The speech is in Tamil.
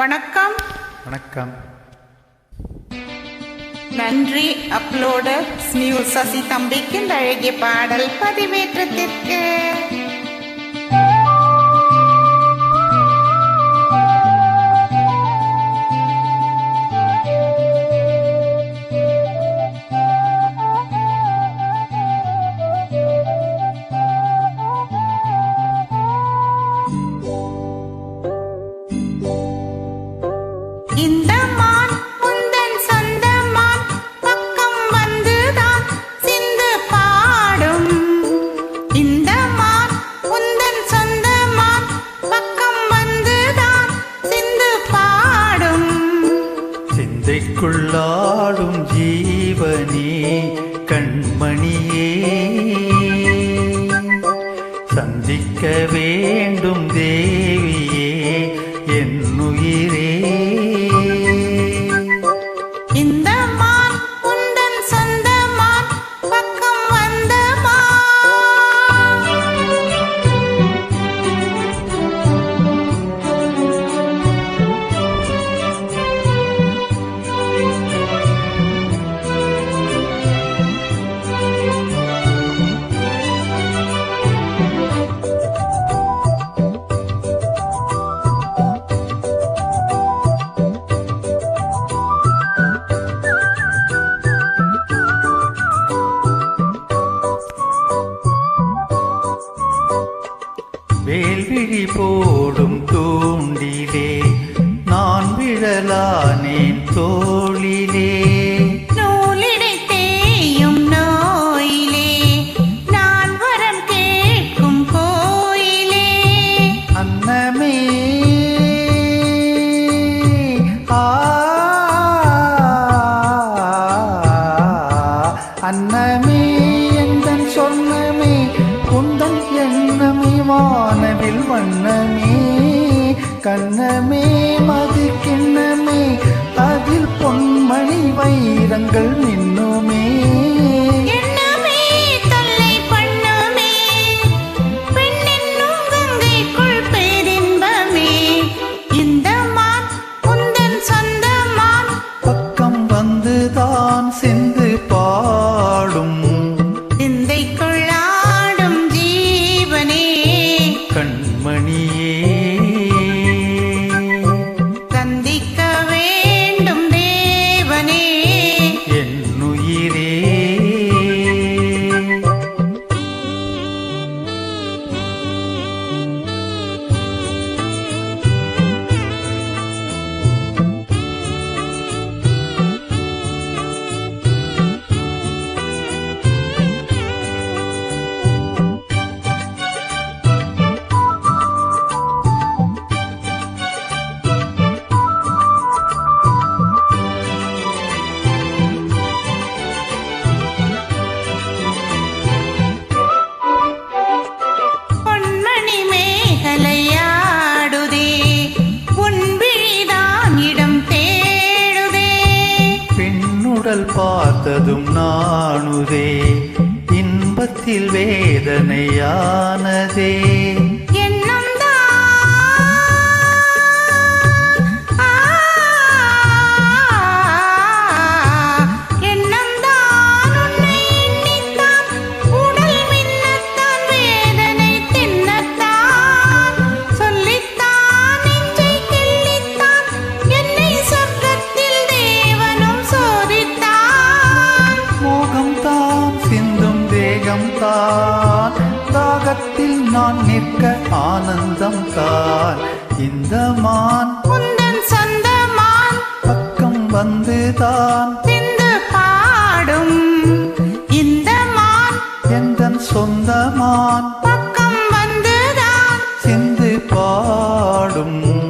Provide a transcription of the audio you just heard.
வணக்கம். வணக்கம். நன்றி. அப்லோடர். நியூ சசி தம்பிக்கு அழகிய பாடல் பதிவேற்றத்திற்கு. கண்ணுக்குள்ளாடும் ஜீவனே கண்மணியே. சந்திக்க வேணும் பூண்டி தங்கள் நினை கண்கள் பார்த்ததும் நானுதே. இன்பத்தில் வேதனையானதே. நான் நிற்க ஆனந்தம் தான் இந்த மான் சொந்தமான் பக்கம் வந்துதான். பாடும். இந்த மான் எந்த சொந்தமான் பக்கம் வந்துதான். சிந்து பாடும்.